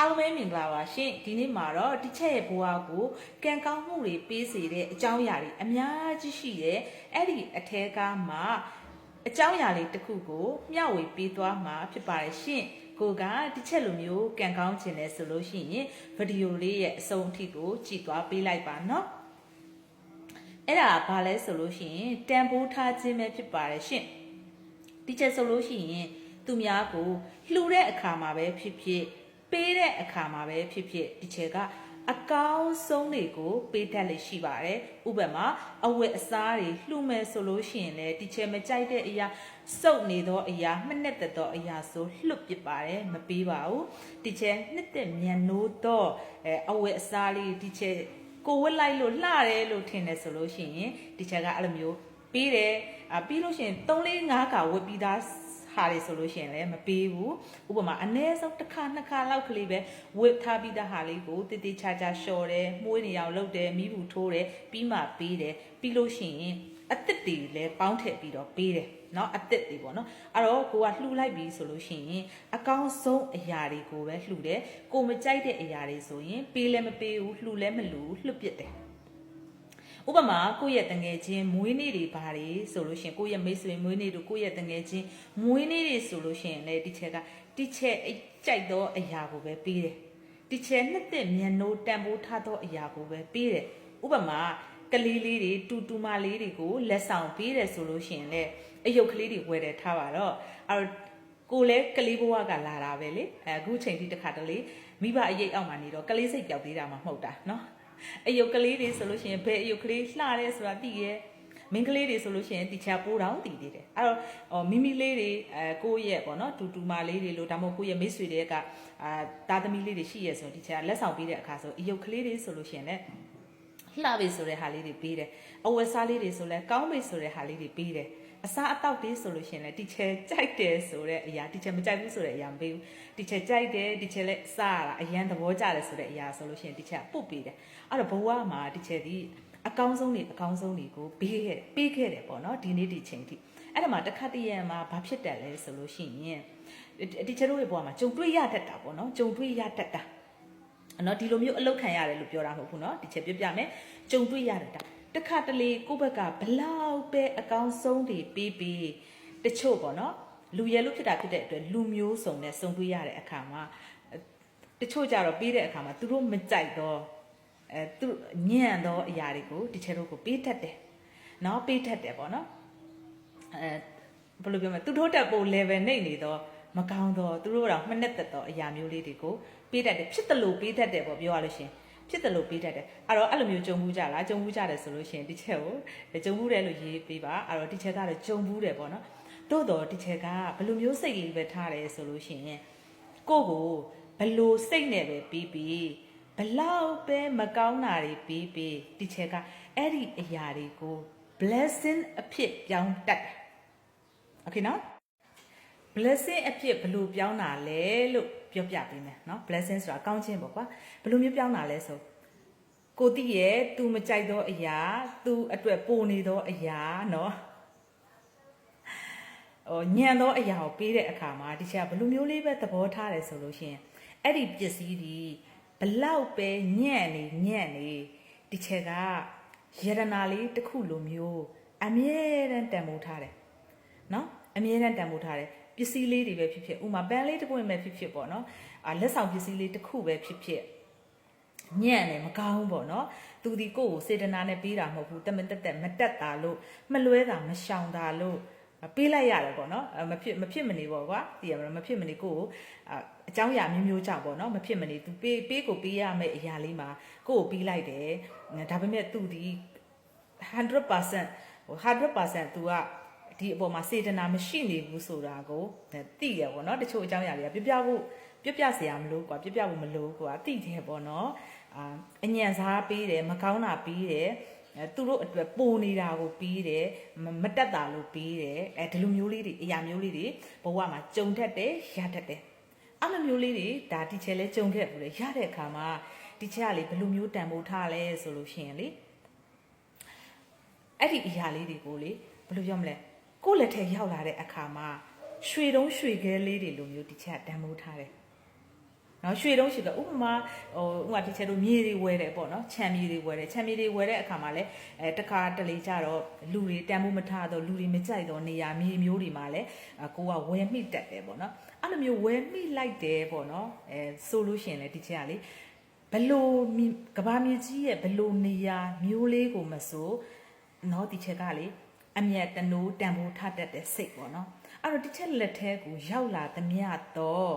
အားလုံးပဲမင်္ဂလာပါရှင်ဒီနေ့မှာတော့တစ်ချက်ရဲ့ဘဝကိုကံကောင်းမှုတွေပေးစေတဲ့အကြောင်းအရာတွေအများကြီးရှိတယ်အဲ့ဒီအထဲကမှအကြောင်းအရာလေးတစ်ခုကိုမျှဝေပေးသွားမှာဖြစ်ပါတယ်ရှင်ကိုကတစ်ချက်လိုမျိုးကံကောင်းခြင်းလဲဆိုလို့ရှိရင်ဗီဒီယိုလေးရဲ့အဆုံးအထိကိုကြည့်သွားပေးလိုက်ပါနော်အဲ့ဒါဘာလဲဆိုလို့ရှိရင်တန်ဖိုးထားခြင်းပဲဖြစ်ပါတယ်ရှင်ဒီချက်ဆိုလို့ရှိရင်သူများကိုလှူတဲ့အခါမှာပဲဖြစ်ဖြစ် ပေးတဲ့အခါမှာပဲဖြစ်ဖြစ်ဒီချက်ကအကောင်းဆုံးတွေကိုပေးတတ်လေရှိပါတယ်ဥပမာအဝတ်အစားတွေလှူမယ်ဆိုလို့ရှိရင်လည်းဒီချက်မကြိုက်တဲ့အရာစုပ်နေသောအရာမှနဲ့တသောအရာဆိုလှုပ်ပစ်ပါတယ်မပေးပါဘူးဒီချက်နှစ်သက်မြန်နိုးတော့အဲအဝတ်အစားလေးဒီချက်ကိုဝတ်လိုက်လို့လှတယ်လို့ထင်တယ်ဆိုလို့ရှိရင်ဒီချက်ကအဲ့လိုမျိုးပေးတယ်အာပြီးလို့ရှိရင်3 4 5ကဝတ်ပြီးသား ဟာတွေဆိုလို့ရှိရင်လည်းမပေးဘူးဥပမာအနည်းဆုံးတစ်ခါနှစ်ခါလောက်ကလေးပဲဝစ်ထားပြီးသားဟာလေးကိုတိတိချာချာလျှော်တယ်မှုေးနေအောင်လုပ်တယ်မိဘူးထိုးတယ်ပြီးမှပေးတယ်ပြီးလို့ရှိရင်အစ်စ်တွေလည်းပေါင်းထည့်ပြီးတော့ပေးတယ်เนาะအစ်စ်တွေပေါ့နော်အဲ့တော့ကိုကလှူလိုက်ပြီဆိုလို့ရှိရင်အကောင်းဆုံးအရာတွေကိုပဲလှူတယ်ကိုမကြိုက်တဲ့အရာတွေဆိုရင်ပေးလည်းမပေးဘူးလှူလည်းမလှူလှုပ်ပစ်တယ် ဥပမာကိုယ့်ရဲ့တငယ်ချင်းမွေးနေ့တွေဘာတွေဆိုလို့ရှိရင်ကိုယ့်ရဲ့မိတ်ဆွေမွေးနေ့တို့ကိုယ့်ရဲ့တငယ်ချင်းမွေးနေ့တွေဆိုလို့ရှိရင်လည်းဒီချက်ကဒီချက်ကြိုက်သောအရာကိုပဲပေးတယ်ဒီချက်နှစ်သက်မြန်နိုးတန်ဖိုးထားသောအရာကိုပဲပေးတယ်ဥပမာကလေးလေးတွေတူတူမလေးတွေကိုလက်ဆောင်ပေးတယ်ဆိုလို့ရှိရင်လည်းအယုတ်ကလေးတွေဝယ်တယ်ထားပါတော့အဲ့ကိုလည်းကလေးဘဝကလာတာပဲလေအခုချိန်ထိတစ်ခါတလေမိဘအရေးအောက်မှာနေတော့ကလေးစိတ်ပြောက်သေးတာမှမဟုတ်တာเนาะ အယုတ်ကလေးတွေဆိုလို့ရှိရင်ဘယ်အယုတ်ကလေးလှတယ်ဆိုတာသိရဲ့မင်းကလေးတွေဆိုလို့ရှိရင်တီချာပိုးတောင်တည်သေးတယ်အဲ့တော့ဟောမိမိလေးတွေအဲကိုယ့်ရဲ့ပေါ့နော်တူတူမလေးတွေလို့ဒါမှမဟုတ်ကိုယ့်ရဲ့မိတ်ဆွေတွေကအာသားသမီးလေးတွေရှိရဲဆိုတီချာလက်ဆောင်ပေးတဲ့အခါဆိုအယုတ်ကလေးတွေဆိုလို့ရှိရင်လည်းလှပြီဆိုတဲ့ဟာလေးတွေပေးတယ်အဝယ်စားလေးတွေဆိုလဲကောင်းပြီဆိုတဲ့ဟာလေးတွေပေးတယ် အစားအသောက်သေးဆိုလို့ရှင်လဲတီချဲကြိုက်တယ်ဆိုတဲ့အရာတီချဲမကြိုက်ဘူးဆိုတဲ့အရာမပေးဘူးတီချဲကြိုက်တယ်တီချဲလည်းစားတာအရန်သဘောကျတယ်ဆိုတဲ့အရာဆိုလို့ရှင်တီချဲပုတ်ပေးတယ်အဲ့တော့ဘဝမှာတီချဲဒီအကောင်းဆုံးနေအကောင်းဆုံးတွေကိုပေးခဲ့ပေးခဲ့တယ်ပေါ့နော်ဒီနေ့ဒီချိန်ထိအဲ့ဒါမှာတစ်ခါတည်းရံမှာဘာဖြစ်တယ်လဲဆိုလို့ရှိရင်တီချဲတို့ရဲ့ဘဝမှာကြုံတွေ့ရတတ်တာပေါ့နော်ကြုံတွေ့ရတတ်တာနော်ဒီလိုမျိုးအလောက်ခံရတယ်လို့ပြောတာမဟုတ်ဘူးနော်ဒီချက်ပြပြမယ်ကြုံတွေ့ရတတ်တာ တခါတလေကိုယ့်ဘက်ကဘလောက်ပဲအကောင်းဆုံးတွေပေးပေးတချို့ပေါ့နော်လူရဲလို့ဖြစ်တာဖြစ်တဲ့အတွက်လူမျိုးစုံနဲ့စုံတွေ့ရတဲ့အခါမှာတချို့ကြတော့ပေးတဲ့အခါမှာသူတို့မကြိုက်တော့အဲသူညံ့တော့အရာတွေကိုဒီချဲတို့ကိုပေးတတ်တယ်။နော်ပေးတတ်တယ်ပေါ့နော်။အဲဘယ်လိုပြောမလဲသူတို့တက်ဖို့ level နေနေတော့မကောင်းတော့သူတို့ကတော့မနှက်သက်တော့အရာမျိုးလေးတွေကိုပေးတတ်တယ်ဖြစ်တယ်လို့ပေးတတ်တယ်ပေါ့ပြောရလို့ရှင်။ ဖြစ်တယ်လို့ပေးတတ်တယ်အဲ့တော့အဲ့လိုမျိုးကြုံမှုကြလားကြုံမှုကြတယ်ဆိုလို့ရှိရင်ဒီချက်ကိုကြုံမှုတယ်လို့ရေးပေးပါအဲ့တော့ဒီချက်ကတော့ကြုံမှုတယ်ပေါ့နော်တို့တော့ဒီချက်ကဘယ်လိုမျိုးစိတ်လေးပဲထားတယ်ဆိုလို့ရှိရင်ကိုကိုဘယ်လိုစိတ်နဲ့ပဲပြီးပြီးဘလောက်ပဲမကောင်းတာတွေပြီးပြီးဒီချက်ကအဲ့ဒီအရာတွေကို blessing အဖြစ်ပြောင်းတတ်တယ် okay နော် blessing အဖြစ်ဘယ်လိုပြောင်းတာလဲလို့ပြောပြပေးမယ်နော် blessing ဆိုတာကောင်းခြင်းပေါ့ကွာဘယ်လိုမျိုးပြောင်းတာလဲဆိုကိုတိရဲ့ तू မကြိုက်သောအရာ तू အတွက်ပိုနေသောအရာနော်ဟိုညံသောအရာကိုပေးတဲ့အခါမှာဒီချက်ဘယ်လိုမျိုးလေးပဲသဘောထားတယ်ဆိုလို့ရှင်အဲ့ဒီပစ္စည်းဒီဘလောက်ပဲညံ့နေညံ့နေဒီချက်ကယရနာလေးတစ်ခုလိုမျိုးအမြဲတမ်းတန်ဖိုးထားတယ်နော်အမြဲတမ်းတန်ဖိုးထားတယ် ပစ္စည်းလေးတွေပဲဖြစ်ဖြစ်ဥမာပန်းလေးတစ်ပွင့်ပဲဖြစ်ဖြစ်ပေါ့နော်အာလက်ဆောင်ပစ္စည်းလေးတစ်ခုပဲဖြစ်ဖြစ်ညံ့တယ်မကောင်းပေါ့နော်သူဒီကိုကိုစေတနာနဲ့ပေးတာမဟုတ်ဘူးတမတက်တက်မတက်တာလို့မလွဲတာမရှောင်တာလို့ပေးလိုက်ရတယ်ပေါ့နော်မဖြစ်မဖြစ်မနေပေါ့ကွာသိရမလားမဖြစ်မနေကိုကိုအเจ้าရမျိုးမျိုးကြောင့်ပေါ့နော်မဖြစ်မနေသူပေးပေးကိုပေးရမယ့်အရာလေးမှာကိုကိုပေးလိုက်တယ်ဒါပေမဲ့သူဒီ100%ဟို100% तू က ဒီအပေါ်မှာစေတနာမရှိနေဘူးဆိုတာကိုသိရပေါ့နော်တချို့အကြောင်းအရာတွေကပြပြဖို့ပြပြစရာမလိုကွာပြပြဖို့မလိုကွာသိတယ်ပေါ့နော်အာအညံစားပေးတယ်မကောင်းတာပေးတယ်သူတို့အတွက်ပိုနေတာကိုပြီးတယ်မတက်တာလို့ပြီးတယ်အဲဒီလိုမျိုးလေးတွေအရာမျိုးလေးတွေဘဝမှာကြုံတတ်တယ်ရတတ်တယ်အဲ့လိုမျိုးလေးတွေဒါတီချဲလဲကြုံခဲ့ဘူးလေရတဲ့အခါမှာတီချဲကလေဘယ်လိုမျိုးတန်ဖိုးထားလဲဆိုလို့ရှိရင်လေအဲ့ဒီအရာလေးတွေကိုလေဘယ်လိုပြောမလဲ ကိုယ့်လက်ထဲရောက်လာတဲ့အခါမှာရွှေတုံးရွှေခဲလေးတွေလိုမျိုးတီချယ်တန်ဖိုးထားတယ်နော်ရွှေတုံးရှိကဥပမာဟိုဥပမာဒီချက်တို့မြေတွေဝယ်တယ်ပေါ့နော်ခြံမြေတွေဝယ်တယ်ခြံမြေတွေဝယ်တဲ့အခါမှာလည်းအဲတခါတလေကြတော့လူတွေတန်ဖိုးမထားတော့လူတွေမကြိုက်တော့နေရာမြေမျိုးတွေမှာလည်းအကိုကဝယ်မိတက်တယ်ပေါ့နော်အဲ့လိုမျိုးဝယ်မိလိုက်တယ်ပေါ့နော်အဲဆိုလို့ရှိရင်လည်းဒီချက်ကလေဘလို့ကဘာမြေကြီးရဲ့ဘလို့နေရာမျိုးလေးကိုမဆိုနော်ဒီချက်ကလေ အမျက်တနိုးတံပိုးထတတ်တဲ့စိတ်ပေါ့နော်အဲ့တော့ဒီချက်လက်ထဲကိုရောက်လာသမျှတော့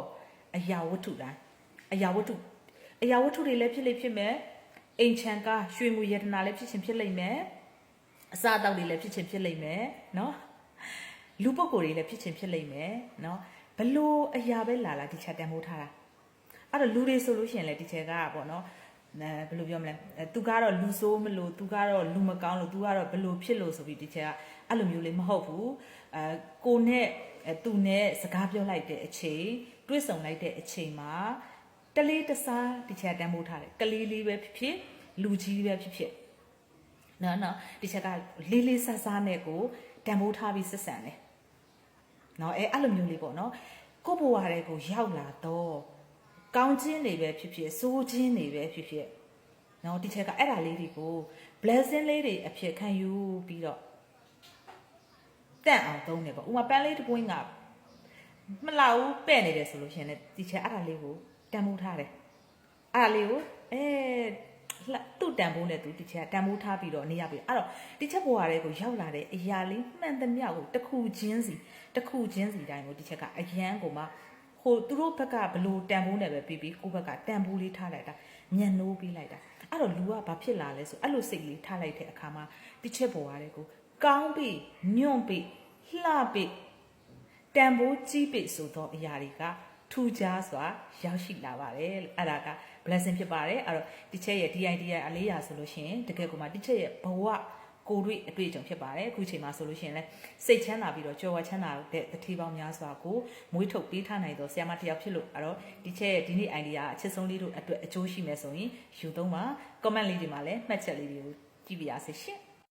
အရာဝတ္ထုတိုင်းအရာဝတ္ထုအရာဝတ္ထုတွေလည်းဖြစ်လိမ့်ဖြစ်မယ်အိမ်ချံကရွှေငွေယတနာလည်းဖြစ်ရှင်ဖြစ်လိမ့်မယ်အစာအသောက်တွေလည်းဖြစ်ရှင်ဖြစ်လိမ့်မယ်နော်လူပုဂ္ဂိုလ်တွေလည်းဖြစ်ရှင်ဖြစ်လိမ့်မယ်နော်ဘလို့အရာပဲလာလာဒီချက်တံမိုးထားတာအဲ့တော့လူတွေဆိုလို့ရှိရင်လည်းဒီချက်ကပေါ့နော် အဲဘယ်လိုပြောမလဲအဲသူကတော့လူဆိုးမလို့သူကတော့လူမကောင်းလို့သူကတော့ဘလို့ဖြစ်လို့ဆိုပြီးဒီချက်ကအဲ့လိုမျိုးလေးမဟုတ်ဘူးအဲကိုနဲ့အဲသူနဲ့စကားပြောလိုက်တဲ့အချိန်တွေ့ဆုံလိုက်တဲ့အချိန်မှာတလေးတစားဒီချက်တန်းမိုးထားတယ်ကလေးလေးပဲဖြစ်ဖြစ်လူကြီးပဲဖြစ်ဖြစ်နော်နော်ဒီချက်ကလေးလေးဆဆားနဲ့ကိုတန်းမိုးထားပြီးဆက်ဆံတယ်နော်အဲအဲ့လိုမျိုးလေးပေါ့နော်ကို့ဘဝတွေကိုရောက်လာတော့ ကောင်းခြင်းတွေပဲဖြစ်ဖြစ်ဆိုးခြင်းတွေပဲဖြစ်ဖြစ်နော်ဒီချက်ကအဲ့ဒါလေးတွေကို blessing လေးတွေအဖြစ်ခံယူပြီးတော့တန့်အောင်သုံးတယ်ပေါ့ဥပမာပန်းလေးတစ်ပွင့်ကမလောက်ဘူးပဲ့နေတယ်ဆိုလို့ရှိရင်လည်းဒီချက်အဲ့ဒါလေးကိုတန်ဖိုးထားတယ်အဲ့ဒါလေးကိုအဲလှသူ့တန်ဖိုးနဲ့သူဒီချက်ကတန်ဖိုးထားပြီးတော့နေရပြီအဲ့တော့ဒီချက်ဘဝတွေကိုရောက်လာတဲ့အရာလေးမှန်သမျှကိုတစ်ခုချင်းစီတစ်ခုချင်းစီတိုင်းကိုဒီချက်ကအရန်ကိုမှ ဟိုသူတို့ဘက်ကဘလို့တန်ဖိုးနဲ့ပဲပြီးပြီးကိုယ့်ဘက်ကတန်ဖိုးလေးထားလိုက်တာညံ့နိုးပြီးလိုက်တာအဲ့တော့လူကဘာဖြစ်လာလဲဆိုအဲ့လိုစိတ်လေးထားလိုက်တဲ့အခါမှာဒီချက်ဘဝတွေကိုကောင်းပြီးညွန့်ပြီးလှပြီးတန်ဖိုးကြီးပြီးဆိုတော့အရာတွေကထူခြားစွာရောက်ရှိလာပါတယ်လို့အဲ့ဒါက blessing ဖြစ်ပါတယ်အဲ့တော့ဒီချက်ရဲ့ DID ရဲ့အလေးရာဆိုလို့ရှိရင်တကယ်ကိုမှဒီချက်ရဲ့ဘဝ ကိုယ်တွေ့အတွေ့အကြုံဖြစ်ပါတယ်အခုချိန်မှာဆိုလို့ရှိရင်လဲစိတ်ချမ်းသာပြီးတော့ကြော်ဝါချမ်းသာတဲ့တတိပေါင်းများစွာကိုမွေးထုတ်ပေးထားနိုင်တော့ဆရာမတစ်ယောက်ဖြစ်လို့အဲ့တော့ဒီချက်ရဲ့ဒီနေ့ idea အချစ်ဆုံးလေးတို့အတွက်အကျိုးရှိမယ်ဆိုရင်ယူသုံးပါ comment လေးတွေမှာလည်းမှတ်ချက်လေးတွေကိုကြည့်ပြရစေရှင်